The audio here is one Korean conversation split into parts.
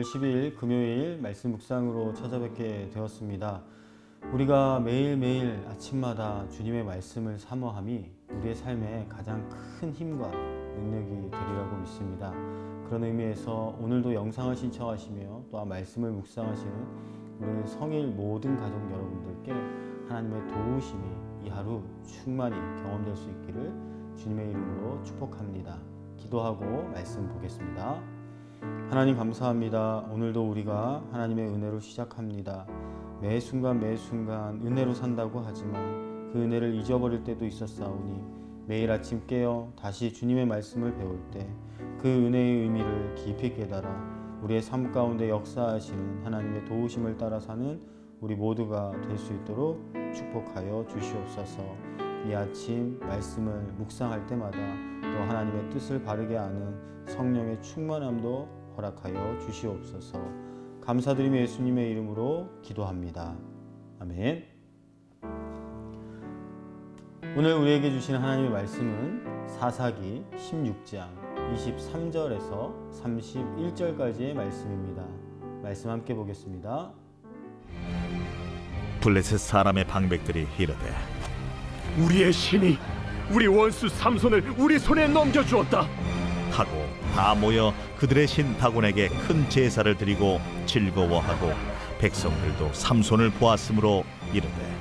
네, 9월 10일 금요일 말씀 묵상으로 찾아뵙게 되었습니다. 우리가 매일매일 아침마다 주님의 말씀을 사모함이 우리의 삶에 가장 큰 힘과 능력이 되리라고 믿습니다. 그런 의미에서 오늘도 영상을 신청하시며 또한 말씀을 묵상하시는 우리 성일 모든 가족 여러분들께 하나님의 도우심이 이 하루 충만히 경험될 수 있기를 주님의 이름으로 축복합니다. 기도하고 말씀 보겠습니다. 하나님 감사합니다. 오늘도 우리가 하나님의 은혜로 시작합니다. 매 순간 매 순간 은혜로 산다고 하지만 그 은혜를 잊어버릴 때도 있었사오니 매일 아침 깨어 다시 주님의 말씀을 배울 때 그 은혜의 의미를 깊이 깨달아 우리의 삶 가운데 역사하시는 하나님의 도우심을 따라 사는 우리 모두가 될 수 있도록 축복하여 주시옵소서. 이 아침 말씀을 묵상할 때마다 또 하나님의 뜻을 바르게 아는 성령의 충만함도 허락하여 주시옵소서. 감사드리며 예수님의 이름으로 기도합니다. 아멘. 오늘 우리에게 주신 하나님의 말씀은 사사기 16장 23절에서 31절까지의 말씀입니다. 말씀 함께 보겠습니다. 블레셋 사람의 방백들이 이르되 우리의 신이 우리 원수 삼손을 우리 손에 넘겨주었다. 하고 다 모여 그들의 신 다곤에게 큰 제사를 드리고 즐거워하고 백성들도 삼손을 보았으므로 이르되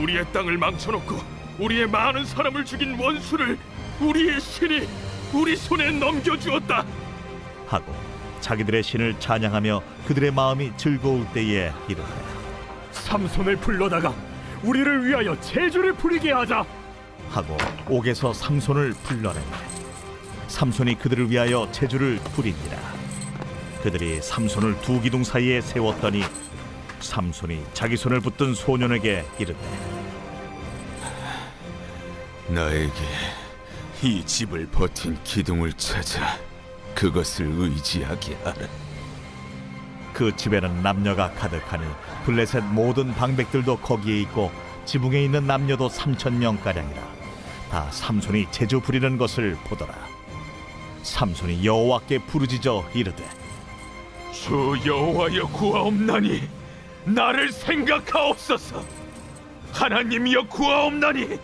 우리의 땅을 망쳐놓고 우리의 많은 사람을 죽인 원수를 우리의 신이 우리 손에 넘겨주었다. 하고 자기들의 신을 찬양하며 그들의 마음이 즐거울 때에 이르되 삼손을 불러다가 우리를 위하여 제주를 부리게 하자. 하고 옥에서 삼손을 불러내니 삼손이 그들을 위하여 제주를 부리니라. 그들이 삼손을 두 기둥 사이에 세웠더니 삼손이 자기 손을 붙든 소년에게 이르되 나에게 이 집을 버틴 기둥을 찾아 그것을 의지하게 하라. 그 집에는 남녀가 가득하니 블레셋 모든 방백들도 거기에 있고 지붕에 있는 남녀도 삼천 명 가량이라 다 삼손이 제주 부리는 것을 보더라 삼손이 여호와께 부르짖어 이르되 주 여호와여 구하옵나니 나를 생각하옵소서. 하나님이여 구하옵나니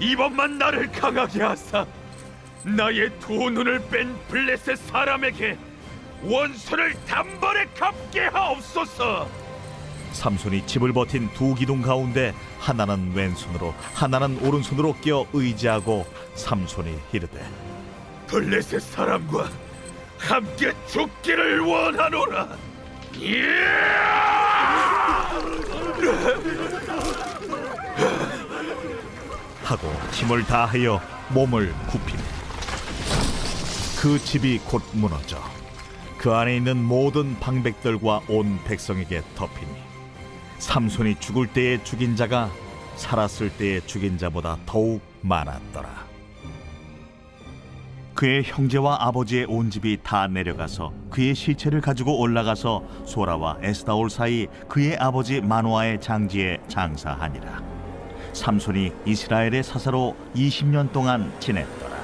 이번만 나를 강하게 하사 나의 두 눈을 뺀 블레셋 사람에게 원수를 단번에 갚게 하옵소서. 삼손이 집을 버틴 두 기둥 가운데 하나는 왼손으로 하나는 오른손으로 끼어 의지하고 삼손이 이르되 블레셋 사람과 함께 죽기를 원하노라. 하고 힘을 다하여 몸을 굽히니 그 집이 곧 무너져 그 안에 있는 모든 방백들과 온 백성에게 덮이니 삼손이 죽을 때에 죽인 자가 살았을 때에 죽인 자보다 더욱 많았더라. 그의 형제와 아버지의 온 집이 다 내려가서 그의 시체를 가지고 올라가서 소라와 에스다올 사이 그의 아버지 마노아의 장지에 장사하니라. 삼손이 이스라엘의 사사로 20년 동안 지냈더라.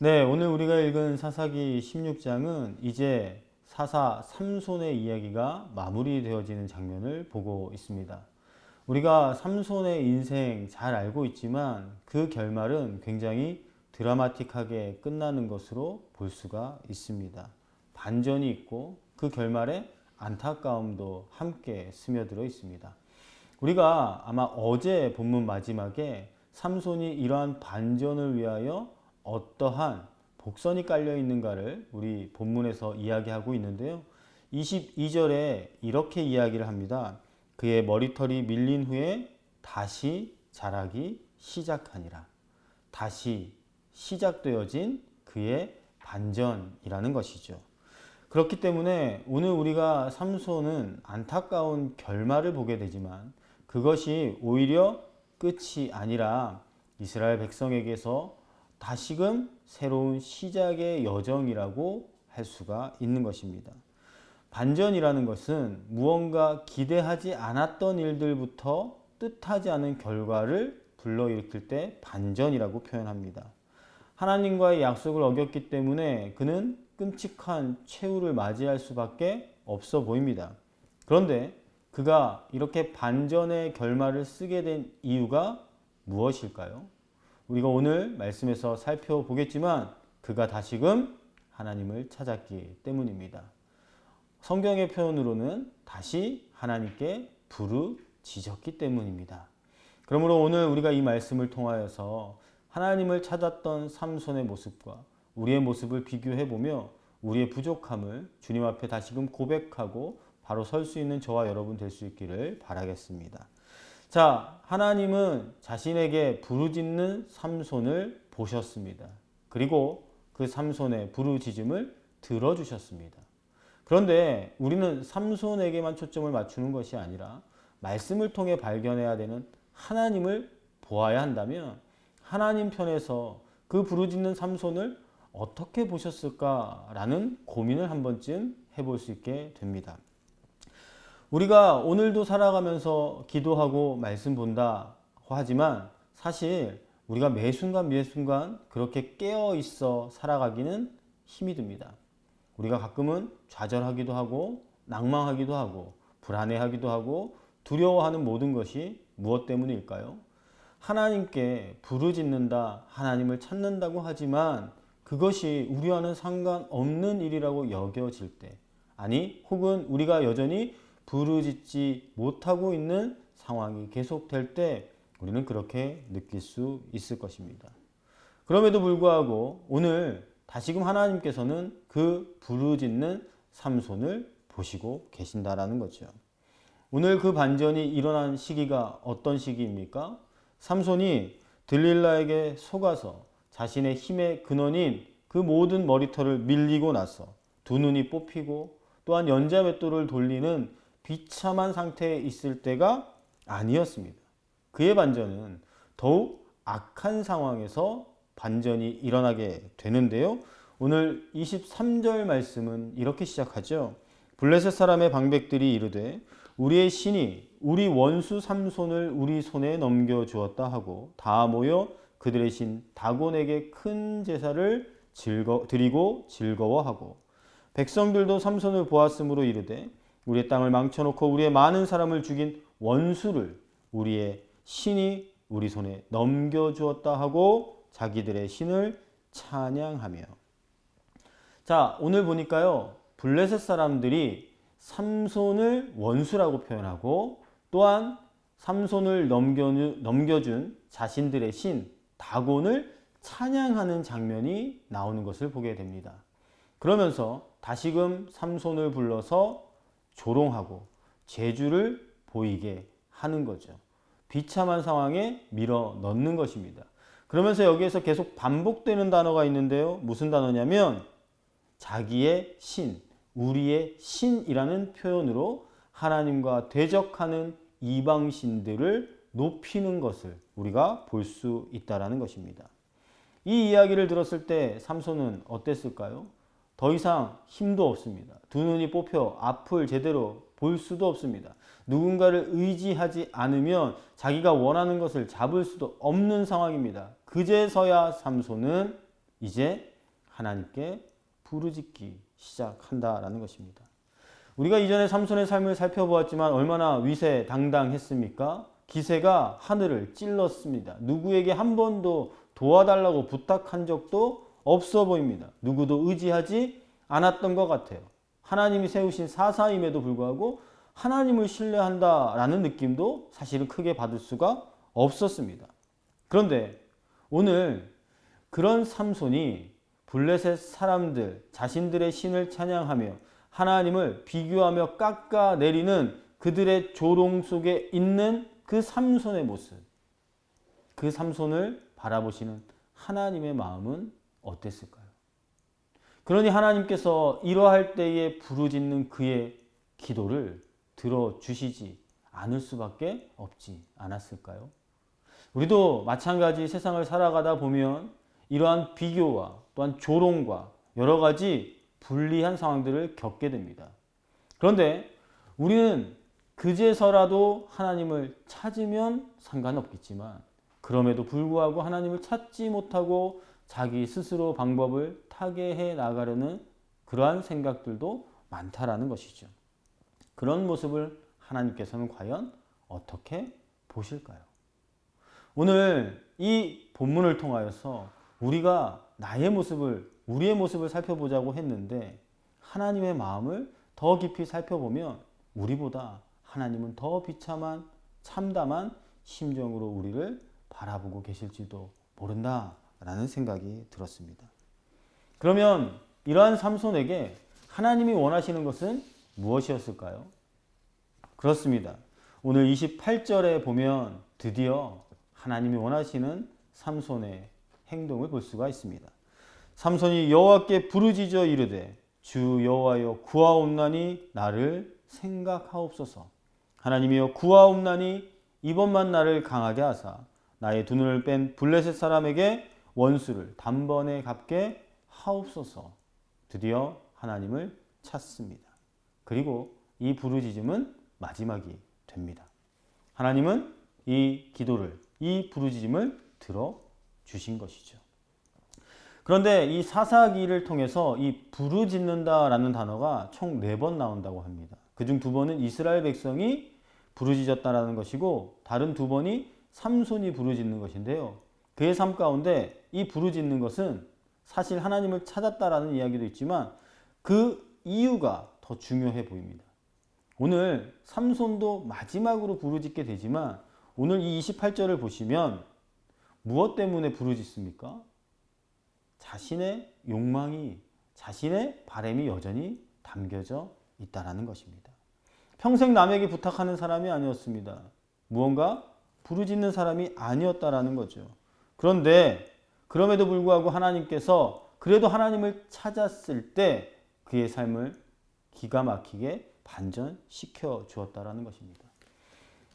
네, 오늘 우리가 읽은 사사기 16장은 이제 사사 삼손의 이야기가 마무리되어지는 장면을 보고 있습니다. 우리가 삼손의 인생 잘 알고 있지만 그 결말은 굉장히 드라마틱하게 끝나는 것으로 볼 수가 있습니다. 반전이 있고 그 결말에 안타까움도 함께 스며들어 있습니다. 우리가 아마 어제 본문 마지막에 삼손이 이러한 반전을 위하여 어떠한 복선이 깔려 있는가를 우리 본문에서 이야기하고 있는데요. 22절에 이렇게 이야기를 합니다. 그의 머리털이 밀린 후에 다시 자라기 시작하니라. 다시 시작되어진 그의 반전이라는 것이죠. 그렇기 때문에 오늘 우리가 삼손은 안타까운 결말을 보게 되지만 그것이 오히려 끝이 아니라 이스라엘 백성에게서 다시금 새로운 시작의 여정이라고 할 수가 있는 것입니다. 반전이라는 것은 무언가 기대하지 않았던 일들부터 뜻하지 않은 결과를 불러일으킬 때 반전이라고 표현합니다. 하나님과의 약속을 어겼기 때문에 그는 끔찍한 최후를 맞이할 수밖에 없어 보입니다. 그런데 그가 이렇게 반전의 결말을 쓰게 된 이유가 무엇일까요? 우리가 오늘 말씀에서 살펴보겠지만 그가 다시금 하나님을 찾았기 때문입니다. 성경의 표현으로는 다시 하나님께 부르짖었기 때문입니다. 그러므로 오늘 우리가 이 말씀을 통하여서 하나님을 찾았던 삼손의 모습과 우리의 모습을 비교해 보며 우리의 부족함을 주님 앞에 다시금 고백하고 바로 설 수 있는 저와 여러분 될 수 있기를 바라겠습니다. 자, 하나님은 자신에게 부르짖는 삼손을 보셨습니다. 그리고 그 삼손의 부르짖음을 들어주셨습니다. 그런데 우리는 삼손에게만 초점을 맞추는 것이 아니라 말씀을 통해 발견해야 되는 하나님을 보아야 한다면 하나님 편에서 그 부르짖는 삼손을 어떻게 보셨을까라는 고민을 한 번쯤 해볼 수 있게 됩니다. 우리가 오늘도 살아가면서 기도하고 말씀 본다고 하지만 사실 우리가 매 순간 매 순간 그렇게 깨어 있어 살아가기는 힘이 듭니다. 우리가 가끔은 좌절하기도 하고 낭망하기도 하고 불안해하기도 하고 두려워하는 모든 것이 무엇 때문일까요? 하나님께 부르짖는다, 하나님을 찾는다고 하지만 그것이 우리와는 상관없는 일이라고 여겨질 때, 아니, 혹은 우리가 여전히 부르짖지 못하고 있는 상황이 계속될 때 우리는 그렇게 느낄 수 있을 것입니다. 그럼에도 불구하고 오늘 다시금 하나님께서는 그 부르짖는 삼손을 보시고 계신다라는 거죠. 오늘 그 반전이 일어난 시기가 어떤 시기입니까? 삼손이 들릴라에게 속아서 자신의 힘의 근원인 그 모든 머리털을 밀리고 나서 두 눈이 뽑히고 또한 연자맷돌을 돌리는 비참한 상태에 있을 때가 아니었습니다. 그의 반전은 더욱 악한 상황에서 반전이 일어나게 되는데요. 오늘 23절 말씀은 이렇게 시작하죠. 블레셋 사람의 방백들이 이르되 우리의 신이 우리 원수 삼손을 우리 손에 넘겨 주었다 하고 다 모여 그들의 신 다곤에게 큰 제사를 즐거, 드리고 즐거워하고 백성들도 삼손을 보았으므로 이르되 우리의 땅을 망쳐놓고 우리의 많은 사람을 죽인 원수를 우리의 신이 우리 손에 넘겨주었다 하고 자기들의 신을 찬양하며 자 오늘 보니까요 블레셋 사람들이 삼손을 원수라고 표현하고 또한 삼손을 넘겨준, 자신들의 신 다곤을 찬양하는 장면이 나오는 것을 보게 됩니다. 그러면서 다시금 삼손을 불러서 조롱하고 재주를 보이게 하는 거죠. 비참한 상황에 밀어 넣는 것입니다. 그러면서 여기에서 계속 반복되는 단어가 있는데요. 무슨 단어냐면 자기의 신, 우리의 신이라는 표현으로 하나님과 대적하는 이방신들을 높이는 것을 우리가 볼 수 있다라는 것입니다. 이 이야기를 들었을 때 삼손은 어땠을까요? 더 이상 힘도 없습니다. 두 눈이 뽑혀 앞을 제대로 볼 수도 없습니다. 누군가를 의지하지 않으면 자기가 원하는 것을 잡을 수도 없는 상황입니다. 그제서야 삼손은 이제 하나님께 부르짖기 시작한다라는 것입니다. 우리가 이전에 삼손의 삶을 살펴보았지만 얼마나 위세당당했습니까? 기세가 하늘을 찔렀습니다. 누구에게 한 번도 도와달라고 부탁한 적도 없어 보입니다. 누구도 의지하지 않았던 것 같아요. 하나님이 세우신 사사임에도 불구하고 하나님을 신뢰한다라는 느낌도 사실은 크게 받을 수가 없었습니다. 그런데 오늘 그런 삼손이 블레셋 사람들 자신들의 신을 찬양하며 하나님을 비교하며 깎아내리는 그들의 조롱 속에 있는 그 삼손의 모습. 그 삼손을 바라보시는 하나님의 마음은 어땠을까요? 그러니 하나님께서 이러할 때에 부르짖는 그의 기도를 들어주시지 않을 수밖에 없지 않았을까요? 우리도 마찬가지 세상을 살아가다 보면 이러한 비교와 또한 조롱과 여러 가지 불리한 상황들을 겪게 됩니다. 그런데 우리는 그제서라도 하나님을 찾으면 상관없겠지만 그럼에도 불구하고 하나님을 찾지 못하고 자기 스스로 방법을 타개해 나가려는 그러한 생각들도 많다라는 것이죠. 그런 모습을 하나님께서는 과연 어떻게 보실까요? 오늘 이 본문을 통하여서 우리가 나의 모습을 우리의 모습을 살펴보자고 했는데 하나님의 마음을 더 깊이 살펴보면 우리보다 하나님은 더 비참한 참담한 심정으로 우리를 바라보고 계실지도 모른다 라는 생각이 들었습니다. 그러면 이러한 삼손에게 하나님이 원하시는 것은 무엇이었을까요? 그렇습니다. 오늘 28절에 보면 드디어 하나님이 원하시는 삼손의 행동을 볼 수가 있습니다. 삼손이 여호와께 부르짖어 이르되 주 여호와여 구하옵나니 나를 생각하옵소서. 하나님이여 구하옵나니 이번만 나를 강하게 하사 나의 두 눈을 뺀 블레셋 사람에게 원수를 단번에 갚게 하옵소서. 드디어 하나님을 찾습니다. 그리고 이 부르짖음은 마지막이 됩니다. 하나님은 이 기도를 이 부르짖음을 들어 주신 것이죠. 그런데 이 사사기를 통해서 이 부르짖는다라는 단어가 총 네 번 나온다고 합니다. 그중 두 번은 이스라엘 백성이 부르짖었다라는 것이고 다른 두 번이 삼손이 부르짖는 것인데요. 그의 삶 가운데 이 부르짖는 것은 사실 하나님을 찾았다라는 이야기도 있지만 그 이유가 더 중요해 보입니다. 오늘 삼손도 마지막으로 부르짖게 되지만 오늘 이 28절을 보시면 무엇 때문에 부르짖습니까? 자신의 욕망이 자신의 바램이 여전히 담겨져 있다라는 것입니다. 평생 남에게 부탁하는 사람이 아니었습니다. 무언가 부르짖는 사람이 아니었다라는 거죠. 그런데 그럼에도 불구하고 하나님께서 그래도 하나님을 찾았을 때 그의 삶을 기가 막히게 반전시켜 주었다라는 것입니다.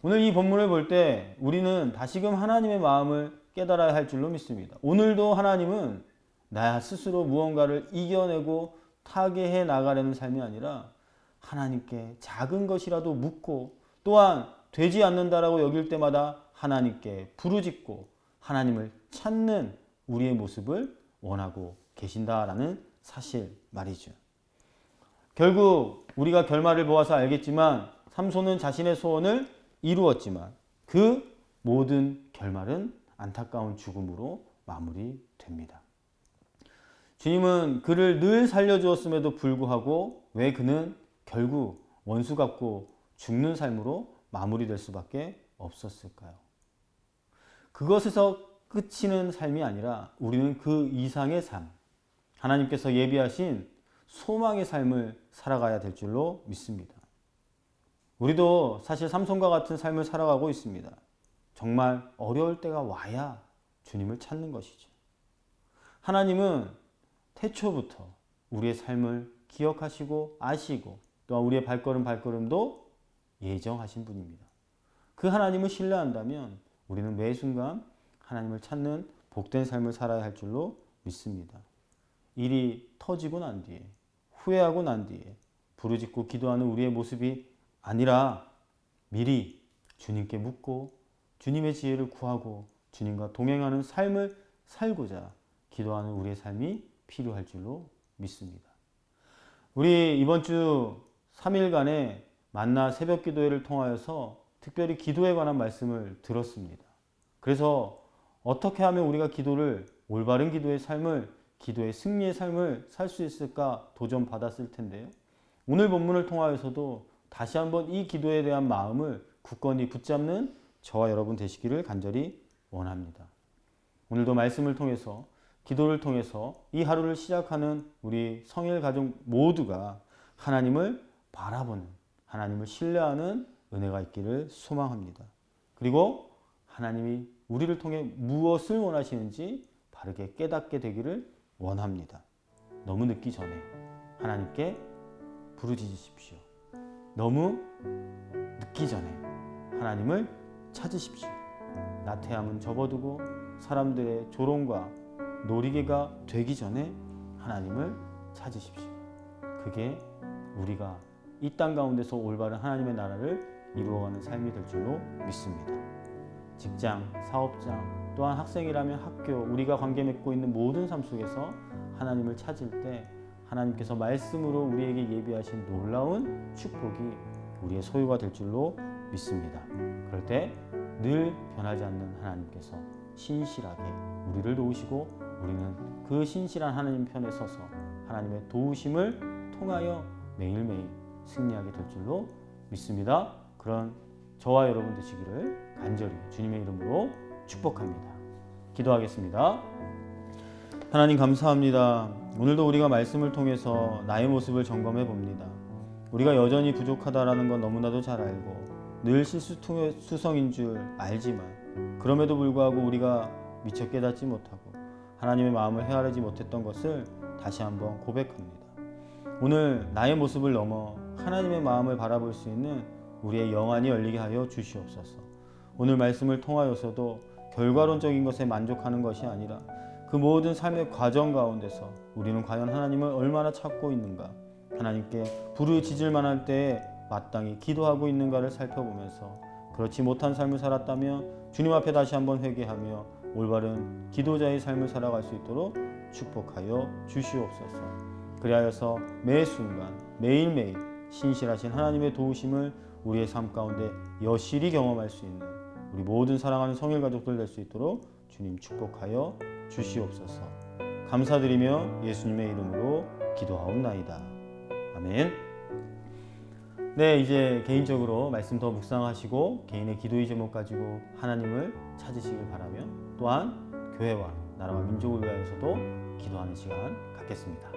오늘 이 본문을 볼 때 우리는 다시금 하나님의 마음을 깨달아야 할 줄로 믿습니다. 오늘도 하나님은 나 스스로 무언가를 이겨내고 타개해 나가려는 삶이 아니라 하나님께 작은 것이라도 묻고 또한 되지 않는다라고 여길 때마다 하나님께 부르짖고 하나님을 찾는 우리의 모습을 원하고 계신다라는 사실 말이죠. 결국 우리가 결말을 보아서 알겠지만 삼손은 자신의 소원을 이루었지만 그 모든 결말은 안타까운 죽음으로 마무리됩니다. 주님은 그를 늘 살려주었음에도 불구하고 왜 그는 결국 원수 같고 죽는 삶으로 마무리될 수밖에 없었을까요? 그것에서 끝이는 삶이 아니라 우리는 그 이상의 삶, 하나님께서 예비하신 소망의 삶을 살아가야 될 줄로 믿습니다. 우리도 사실 삼손과 같은 삶을 살아가고 있습니다. 정말 어려울 때가 와야 주님을 찾는 것이죠. 하나님은 태초부터 우리의 삶을 기억하시고 아시고 또한 우리의 발걸음 발걸음도 예정하신 분입니다. 그 하나님을 신뢰한다면 우리는 매 순간 하나님을 찾는 복된 삶을 살아야 할 줄로 믿습니다. 일이 터지고 난 뒤에 후회하고 난 뒤에 부르짖고 기도하는 우리의 모습이 아니라 미리 주님께 묻고 주님의 지혜를 구하고 주님과 동행하는 삶을 살고자 기도하는 우리의 삶이 필요할 줄로 믿습니다. 우리 이번 주 3일간의 만나 새벽 기도회를 통하여서 특별히 기도에 관한 말씀을 들었습니다. 그래서 어떻게 하면 우리가 기도를 올바른 기도의 삶을 기도의 승리의 삶을 살 수 있을까 도전 받았을 텐데요. 오늘 본문을 통하여서도 다시 한번 이 기도에 대한 마음을 굳건히 붙잡는 저와 여러분 되시기를 간절히 원합니다. 오늘도 말씀을 통해서 기도를 통해서 이 하루를 시작하는 우리 성일 가족 모두가 하나님을 바라보는 하나님을 신뢰하는 은혜가 있기를 소망합니다. 그리고 하나님이 우리를 통해 무엇을 원하시는지 바르게 깨닫게 되기를 원합니다. 너무 늦기 전에 하나님께 부르짖으십시오. 너무 늦기 전에 하나님을 찾으십시오. 나태함은 접어두고 사람들의 조롱과 놀이개가 되기 전에 하나님을 찾으십시오. 그게 우리가 이 땅 가운데서 올바른 하나님의 나라를 이루어가는 삶이 될 줄로 믿습니다. 직장, 사업장, 또한 학생이라면 학교, 우리가 관계 맺고 있는 모든 삶 속에서 하나님을 찾을 때 하나님께서 말씀으로 우리에게 예비하신 놀라운 축복이 우리의 소유가 될 줄로 믿습니다. 그럴 때 늘 변하지 않는 하나님께서 신실하게 우리를 도우시고 우리는 그 신실한 하나님 편에 서서 하나님의 도우심을 통하여 매일매일 승리하게 될 줄로 믿습니다. 그런 저와 여러분 되시기를 간절히 주님의 이름으로 축복합니다. 기도하겠습니다. 하나님 감사합니다. 오늘도 우리가 말씀을 통해서 나의 모습을 점검해 봅니다. 우리가 여전히 부족하다라는 건 너무나도 잘 알고 늘 실수수성인 줄 알지만 그럼에도 불구하고 우리가 미처 깨닫지 못하고 하나님의 마음을 헤아리지 못했던 것을 다시 한번 고백합니다. 오늘 나의 모습을 넘어 하나님의 마음을 바라볼 수 있는 우리의 영안이 열리게 하여 주시옵소서. 오늘 말씀을 통하여서도 결과론적인 것에 만족하는 것이 아니라 그 모든 삶의 과정 가운데서 우리는 과연 하나님을 얼마나 찾고 있는가, 하나님께 부르짖을 만할 때에 마땅히 기도하고 있는가를 살펴보면서 그렇지 못한 삶을 살았다면 주님 앞에 다시 한번 회개하며 올바른 기도자의 삶을 살아갈 수 있도록 축복하여 주시옵소서. 그리하여서 매 순간 매일매일 신실하신 하나님의 도우심을 우리의 삶 가운데 여실히 경험할 수 있는 우리 모든 사랑하는 성일 가족들 될 수 있도록 주님 축복하여 주시옵소서. 감사드리며 예수님의 이름으로 기도하옵나이다. 아멘. 네, 이제 개인적으로 말씀 더 묵상하시고 개인의 기도의 제목 가지고 하나님을 찾으시길 바라며 또한 교회와 나라와 민족을 위하여서도 기도하는 시간 갖겠습니다.